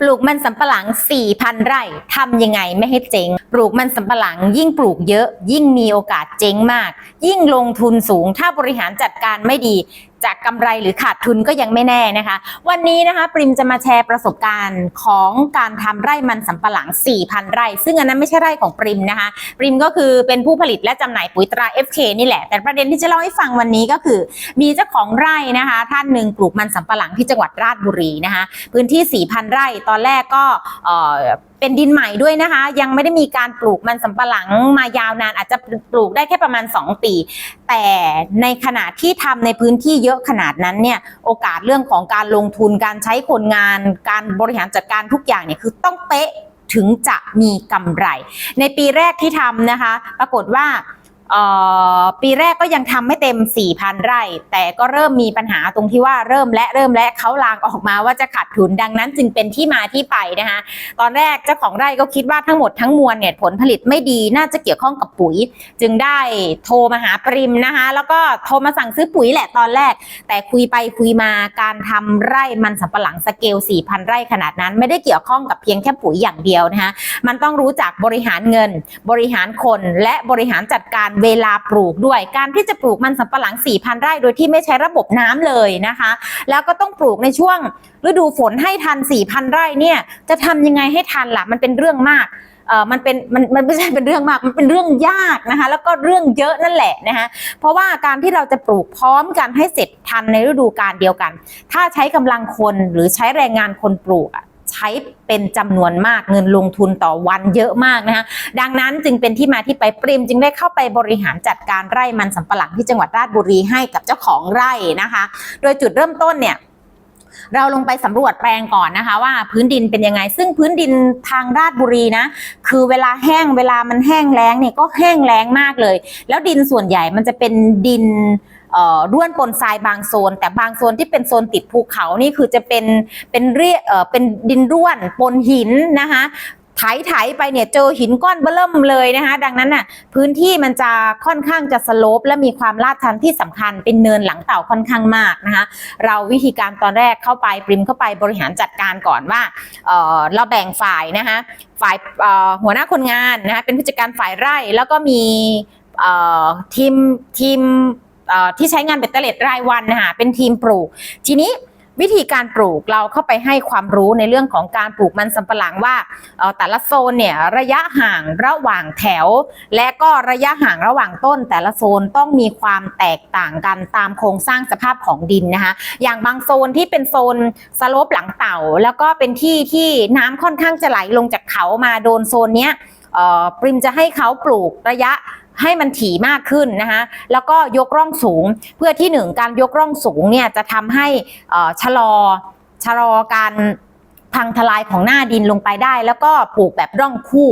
ปลูกมันสำปะหลัง 4,000 ไร่ทำยังไงไม่ให้เจ๊ง ปลูกมันสำปะหลัง ยิ่งปลูกเยอะ ยิ่งมีโอกาสเจ๊งมาก ยิ่งลงทุนสูงถ้าบริหารจัดการไม่ดีจากกำไรหรือขาดทุนก็ยังไม่แน่นะคะ วันนี้นะคะปริมจะมาแชร์ประสบการณ์ของการทำไร่มันสำปะหลัง 4,000 ไร่ ซึ่งอันนั้นไม่ใช่ไร่ของปริมนะคะ ปริมก็คือเป็นผู้ผลิตและจำหน่ายปุ๋ยตรา FK นี่แหละ แต่ประเด็นที่จะเล่าให้ฟังวันนี้ก็คือ มีเจ้าของไร่นะคะ ท่านหนึ่งปลูกมันสำปะหลังที่จังหวัดราชบุรีนะคะ พื้นที่ 4,000 ไร่ ตอนแรกก็เป็นดินใหม่ด้วยนะคะ ยังไม่ได้มีการปลูกมันสำปะหลังมายาวนานอาจจะปลูกได้แค่ประมาณ 2 ปี แต่ในขณะที่ทำในพื้นที่เยอะขนาดนั้นเนี่ยโอกาสเรื่องของการลงทุนการใช้คนงาน การบริหารจัดการทุกอย่างเนี่ยคือต้องเป๊ะถึงจะมีกำไร ในปีแรกที่ทำนะคะ ปรากฏว่า ปีแรกก็ยังทำไม่เต็ม 4,000 ไร่ แต่ก็เริ่มมีปัญหาตรงที่ว่าเริ่มและเริ่มและเขาลางออกมาว่าจะขาดทุนดังนั้นจึงเป็นที่มาที่ไปนะคะตอนแรกเจ้าของไร่ก็คิดว่าทั้งหมดทั้งมวลเนี่ยผลผลิตไม่ดีน่าจะเกี่ยวข้องกับปุ๋ย จึงได้โทรมาหาปริมนะคะแล้วก็โทรมาสั่งซื้อปุ๋ยแหละตอนแรก แต่คุยไปคุยมาการทำไร่มันสำปะหลังสเกล 4,000 ไร่ขนาดนั้น ไม่ได้เกี่ยวข้องกับเพียงแค่ปุ๋ยอย่างเดียวนะคะมันต้องรู้จักบริหารเงิน บริหารคนและบริหารจัดการเวลาปลูกด้วย การที่จะปลูกมันสำปะหลัง 4,000 ไร่ โดยที่ไม่ใช้ระบบน้ำเลยนะคะ แล้วก็ต้องปลูกในช่วงฤดูฝนให้ทัน 4,000 ไร่เนี่ยจะทำยังไงให้ทันล่ะมันเป็นเรื่องมากเออมันเป็นมันมันไม่ใช่เป็นเรื่องมาก มันเป็นเรื่องยากนะคะ แล้วก็เรื่องเยอะนั่นแหละนะคะเพราะว่าการที่เราจะปลูกพร้อมกันให้เสร็จทันในฤดูกาลเดียวกัน ถ้าใช้กำลังคนหรือใช้แรงงานคนปลูกอะ ใช้เป็นจำนวนมากเงินลงทุนต่อวันเยอะมากนะคะดังนั้นจึงเป็นที่มาที่ไปปริมจึงได้เข้าไปบริหารจัดการไร่มันสำปะหลังที่จังหวัดราชบุรีให้กับเจ้าของไร่นะคะ โดยจุดเริ่มต้นเนี่ยเราลงไปสำรวจแปลงก่อนนะคะ ว่าพื้นดินเป็นยังไง ซึ่งพื้นดินทางราชบุรีนะ คือเวลาแห้งเวลามันแห้งแล้งเนี่ยก็แห้งแล้งมากเลย แล้วดินส่วนใหญ่มันจะเป็นดิน ร่วนปนทรายบางโซน แต่บางโซนที่เป็นโซนติดภูเขานี่คือจะเป็นเป็นเรียเอ่อเป็นดินร่วนปนหินนะคะไถไถไปเนี่ยเจอหินก้อนเบิ่มเลยนะคะ ดังนั้นน่ะพื้นที่มันจะค่อนข้างจะสโลปและมีความลาดชันที่สำคัญเป็นเนินหลังเต่าค่อนข้างมากนะคะ เราวิธีการตอนแรกเข้าไปปริมเข้าไปบริหารจัดการก่อนว่าเออเราแบ่งฝ่ายนะคะฝ่ายหัวหน้าคนงานนะคะเป็นผู้จัดการฝ่ายไร่แล้วก็มีทีมทีม ที่ใช้งานเบ็ดเตเล็ดรายวันนะคะเป็นทีมปลูก ทีนี้วิธีการปลูกเราเข้าไปให้ความรู้ในเรื่องของการปลูกมันสำปะหลังว่าแต่ละโซนเนี่ยระยะห่างระหว่างแถว และก็ระยะห่างระหว่างต้น แต่ละโซนต้องมีความแตกต่างกันตามโครงสร้างสภาพของดินนะคะอย่างบางโซนที่เป็นโซนสโลปหลังเต่า แล้วก็เป็นที่ที่น้ำค่อนข้างจะไหลลงจากเขามาโดนโซนเนี้ยปริมจะให้เขาปลูกระยะ ให้มันถี่มากขึ้นนะคะแล้วก็ยกร่องสูงเพื่อที่หนึ่งการยกร่องสูงเนี่ยจะทำให้ชะลอชะลอการพังทลายของหน้าดินลงไปได้ แล้วก็ปลูกแบบร่องคู่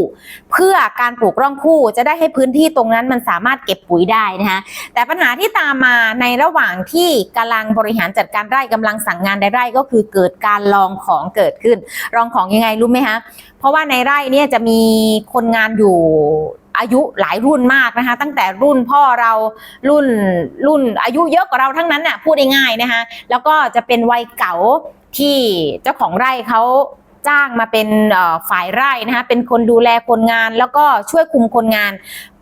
เพื่อการปลูกร่องคู่จะได้ให้พื้นที่ตรงนั้นมันสามารถเก็บปุ๋ยได้นะคะแต่ปัญหาที่ตามมาในระหว่างที่กำลังบริหารจัดการไร่กำลังสั่งงานในไร่ก็คือเกิดการลองของเกิดขึ้นลองของยังไงรู้ไหมคะเพราะว่าในไร่เนี่ยจะมีคนงานอยู่ อายุหลายรุ่นมากนะคะ ตั้งแต่รุ่นพ่อเรารุ่นรุ่นอายุเยอะกว่าเราทั้งนั้นน่ะพูดง่ายๆนะคะ แล้วก็จะเป็นวัยเก่าที่เจ้าของไร่เขาจ้างมาเป็นฝ่ายไร่นะคะเป็นคนดูแลคนงาน แล้วก็ช่วยคุมคนงาน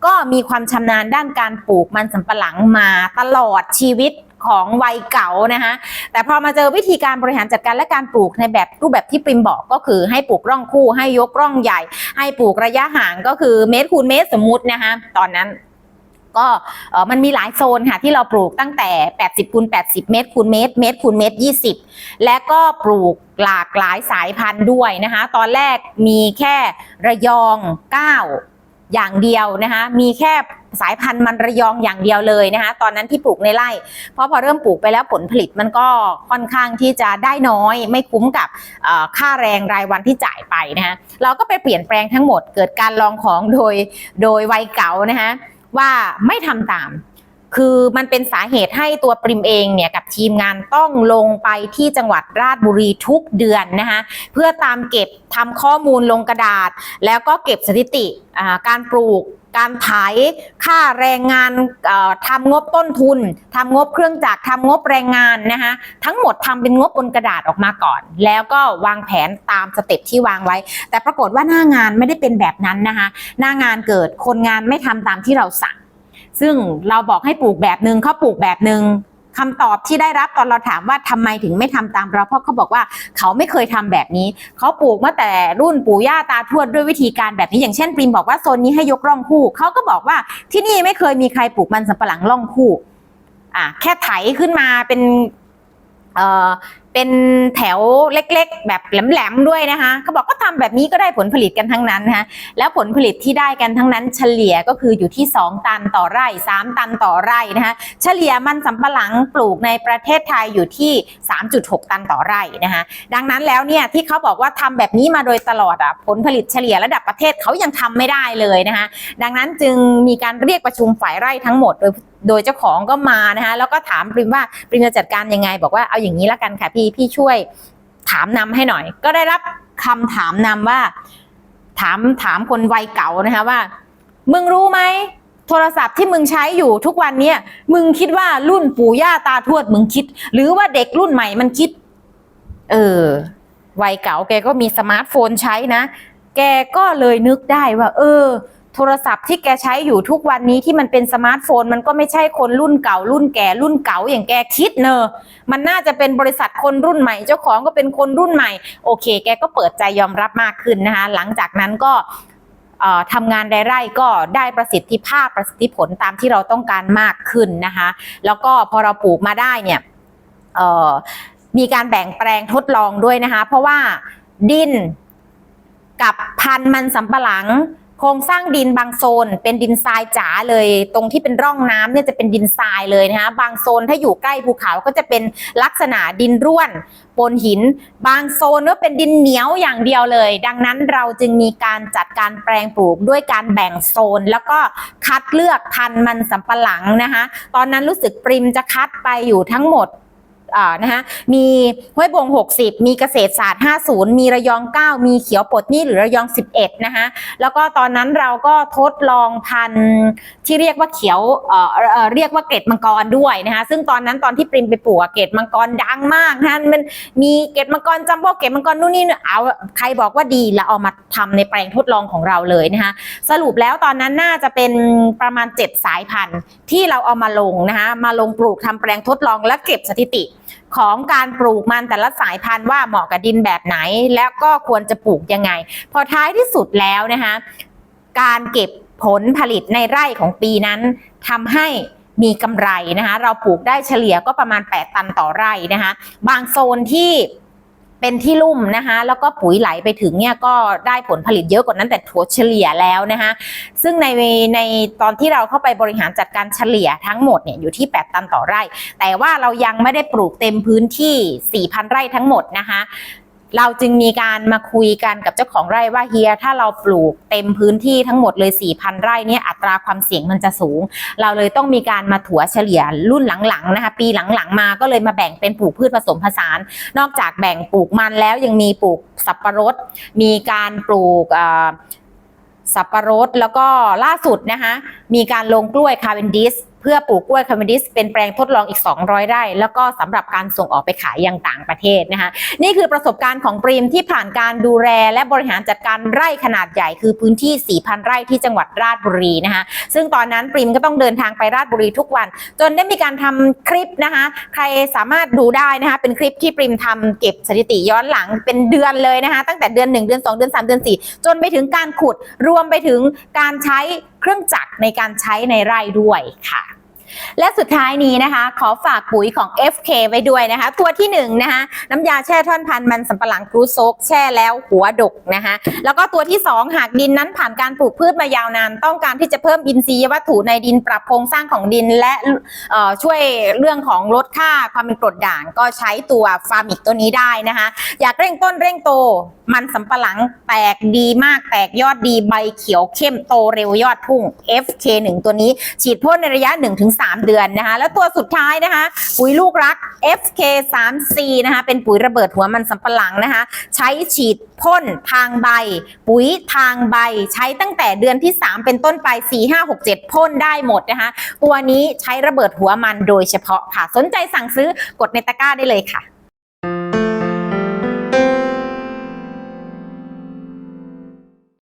ก็มีความชำนาญด้านการปลูกมันสำปะหลังมาตลอดชีวิต ของวัยเก่านะคะแต่พอมาเจอวิธีการบริหารจัดการและการปลูกในแบบรูปแบบที่ปริมบอกก็คือให้ปลูกร่องคู่ ให้ยกร่องใหญ่ ให้ปลูกระยะห่างก็คือเมตรคูณเมตรสมมุตินะคะตอนนั้นก็มันมีหลายโซนค่ะที่เราปลูกตั้งแต่ 80คูณ80 เมตรคูณเมตร เมตรคูณเมตร 20 และก็ปลูกหลากหลายสายพันธุ์ด้วยนะคะ ตอนแรกมีแค่ระยอง 9 อย่างเดียวนะคะมีแค่สายพันธุ์มันระยองอย่างเดียวเลยนะคะตอนนั้นที่ปลูกในไร่ เพราะพอเริ่มปลูกไปแล้วผลผลิตมันก็ค่อนข้างที่จะได้น้อย ไม่คุ้มกับค่าแรงรายวันที่จ่ายไปนะคะเราก็ไปเปลี่ยนแปลงทั้งหมดเกิดการลองของโดยโดยวัยเก่านะคะว่าไม่ทำตาม คือมันเป็นสาเหตุให้ตัวปริมเองเนี่ยกับทีมงานต้องลงไปที่จังหวัดราชบุรีทุกเดือนนะคะเพื่อตามเก็บทำข้อมูลลงกระดาษ แล้วก็เก็บสถิติการปลูกการไถค่าแรงงานทำงบต้นทุนทำงบเครื่องจักรทำงบแรงงานนะคะทั้งหมดทำเป็นงบบนกระดาษออกมาก่อน แล้วก็วางแผนตามสเต็ปที่วางไว้ แต่ปรากฏว่าหน้างานไม่ได้เป็นแบบนั้นนะคะหน้างานเกิดคนงานไม่ทำตามที่เราสั่ง ซึ่งเราบอกให้ปลูกแบบหนึ่งเขาปลูกแบบหนึ่งคำตอบที่ได้รับตอนเราถามว่าทำไมถึงไม่ทำตามเราเพราะเขาบอกว่าเขาไม่เคยทำแบบนี้ เขาปลูกมาแต่รุ่นปู่ย่าตาทวดด้วยวิธีการแบบนี้ อย่างเช่นปริมบอกว่าโซนนี้ให้ยกร่องคู่เขาก็บอกว่าที่นี่ไม่เคยมีใครปลูกมันสำปะหลังร่องคู่อะแค่ไถขึ้นมาเป็น เอ่อเป็นแถวเล็กๆ แบบแหลมๆด้วยนะคะเขาบอกก็ทำแบบนี้ก็ได้ผลผลิตกันทั้งนั้นนะคะแล้วผลผลิตที่ได้กันทั้งนั้น เฉลี่ยก็คืออยู่ที่ 2 ตันต่อไร่ 3 ตันต่อไร่นะคะเฉลี่ยมันสำปะหลังปลูกในประเทศไทยอยู่ที่ 3.6 ตันต่อไร่นะคะดังนั้นแล้วเนี่ยที่เขาบอกว่าทำแบบนี้มาโดยตลอดอะผลผลิตเฉลี่ยระดับประเทศเขายังทำไม่ได้เลยนะคะดังนั้นจึงมีการเรียกประชุมฝ่ายไร่ทั้งหมดโดย โดยเจ้าของก็มานะคะแล้วก็ถามปริมว่าปริมจะจัดการยังไง บอกว่าเอาอย่างนี้ละกันค่ะพี่พี่ช่วยถามนำให้หน่อย ก็ได้รับคำถามนำว่า ถามถามคนวัยเก่านะคะว่า มึงรู้ไหมโทรศัพท์ที่มึงใช้อยู่ทุกวันเนี้ยมึงคิดว่ารุ่นปู่ย่าตาทวดมึงคิด หรือว่าเด็กรุ่นใหม่มันคิด เออวัยเก่าแกก็มีสมาร์ทโฟนใช้นะ แกก็เลยนึกได้ว่า เออ โทรศัพท์ที่แกใช้อยู่ทุกวันนี้ที่มันเป็นสมาร์ทโฟน มันก็ไม่ใช่คนรุ่นเก่า รุ่นแก่รุ่นเก่าอย่างแกคิดเนอะมันน่าจะเป็นบริษัทคนรุ่นใหม่ เจ้าของก็เป็นคนรุ่นใหม่ โอเค แกก็เปิดใจยอมรับมากขึ้นนะคะ หลังจากนั้นก็ทำงานในไร่ก็ได้ประสิทธิภาพประสิทธิผลตามที่เราต้องการมากขึ้นนะคะ แล้วก็พอเราปลูกมาได้เนี่ยมีการแบ่งแปลงทดลองด้วยนะคะ เพราะว่าดินกับพันธุ์มันสำปะหลัง ครงสร้างดินบางโซนเป็นดินทรายจ๋าเลย ตรงที่เป็นร่องน้ำเนี่ยจะเป็นดินทรายเลยนะคะบางโซนถ้าอยู่ใกล้ภูเขาก็จะเป็นลักษณะดินร่วนปนหิน บางโซนก็เป็นดินเหนียวอย่างเดียวเลย ดังนั้นเราจึงมีการจัดการแปลงปลูกด้วยการแบ่งโซน แล้วก็คัดเลือกพันธุ์มันสำปะหลังนะคะตอนนั้นรู้สึกปริมจะคัดไปอยู่ทั้งหมด นะคะมีห้วยบง 60 มีเกษตรศาสตร์ 50 มีระยอง 9 มีเขียวปลดนี่หรือระยอง 11 นะคะแล้วก็ตอนนั้นเราก็ทดลองพันธุ์ที่เรียกว่าเขียวเอ่อเรียกว่าเกล็ดมังกรด้วยนะคะซึ่งตอนนั้นตอนที่ปริมไปปลูกเกล็ดมังกรดังมากนะมันมีเกล็ดมังกรจัมโบ้เกล็ดมังกรนู่นนี่เอาใครบอกว่าดีแล้วเอามาทำในแปลงทดลองของเราเลยนะคะสรุปแล้วตอนนั้นน่าจะเป็นประมาณ 7 สายพันธุ์ที่เราเอามาลงนะคะมาลงปลูกทำแปลงทดลองและเก็บสถิติ ของการปลูกมันแต่ละสายพันธุ์ว่าเหมาะกับดินแบบไหน แล้วก็ควรจะปลูกยังไง พอท้ายที่สุดแล้วนะคะการเก็บผลผลิตในไร่ของปีนั้นทำให้มีกำไรนะคะเราปลูกได้เฉลี่ยก็ประมาณ 8 ตันต่อไร่นะคะบางโซนที่ เป็นที่ลุ่มนะคะแล้วก็ปุ๋ยไหลไปถึงเนี่ยก็ได้ผลผลิตเยอะกว่านั้นแต่ถัวเฉลี่ยแล้วนะคะซึ่งในในตอนที่เราเข้าไปบริหารจัดการเฉลี่ยทั้งหมดเนี่ยอยู่ที่ 8 ตันต่อไร่ แต่ว่าเรายังไม่ได้ปลูกเต็มพื้นที่ 4,000 ไร่ทั้งหมดนะคะ เราจึงมีการมาคุยกันกับเจ้าของไร่ว่าเฮีย ถ้าเราปลูกเต็มพื้นที่ทั้งหมดเลย 4,000 ไร่เนี่ยอัตราความเสี่ยงมันจะสูง เราเลยต้องมีการมาถัวเฉลี่ยรุ่นหลังๆนะคะปีหลังๆมาก็เลยมาแบ่งเป็นปลูกพืชผสมผสาน นอกจากแบ่งปลูกมันแล้วยังมีปลูกสับปะรด มีการปลูกสับปะรดแล้วก็ล่าสุดนะคะมีการลงกล้วยคาร์เวนดิส เพื่อปลูกกล้วยคาร์เวนดิสเป็นแปลงทดลองอีก 200 ไร่ แล้วก็สำหรับการส่งออกไปขายยังต่างประเทศนะคะนี่คือประสบการณ์ของปรีมที่ผ่านการดูแลและบริหารจัดการไร่ขนาดใหญ่คือพื้นที่ 4,000 ไร่ที่จังหวัดราชบุรีนะคะซึ่งตอนนั้นปรีมก็ต้องเดินทางไปราชบุรีทุกวัน จนได้มีการทำคลิปนะคะใครสามารถดูได้นะคะเป็นคลิปที่ปริมทำเก็บสถิติย้อนหลังเป็นเดือนเลยนะคะตั้งแต่เดือน 1 เดือน 2 เดือน 3 เดือน 4 จนไปถึงการขุดรวมไปถึงการใช้ เครื่องจักรในการใช้ในไร่ด้วยค่ะและสุดท้ายนี้นะคะ ขอฝากปุ๋ยของ FK ไว้ด้วยนะคะ ตัวที่1นงนะคะน้ำยาแช่ท่อนพันธุ์มันสำปะหลังกรูโซกแช่แล้วหัวดกนะคะแล้วก็ตัวที่ 2 หากดินนั้นผ่านการปลูกพืชมายาวนาน ต้องการที่จะเพิ่มอินทรีย์วัตถุในดินปรับโครงสร้างของดิน และช่วยเรื่องของลดค่าความเป็นกรดด่างก็ใช้ตัวฟาร์มิกตัวนี้ได้นะคะ อยากเร่งต้นเร่งโตมันสำปะหลังแตกดีมากแตกยอดดีใบเขียวเข้มโตเร็วยอดพุ่ง FK1 ตัวนี้ ฉีดพ่นในระยะ 1-3 เดือนนะคะ แล้วตัวสุดท้ายนะคะ ปุ๋ยลูกรัก FK 3 C นะคะ เป็นปุ๋ยระเบิดหัวมันสำปะหลังนะคะ ใช้ฉีดพ่นทางใบ ปุ๋ยทางใบ ใช้ตั้งแต่เดือนที่ 3 เป็นต้นไป 4 5 6 7 พ่นได้หมดนะคะ ตัวนี้ใช้ระเบิดหัวมันโดยเฉพาะค่ะ สนใจสั่งซื้อกดในตะกร้าได้เลยค่ะ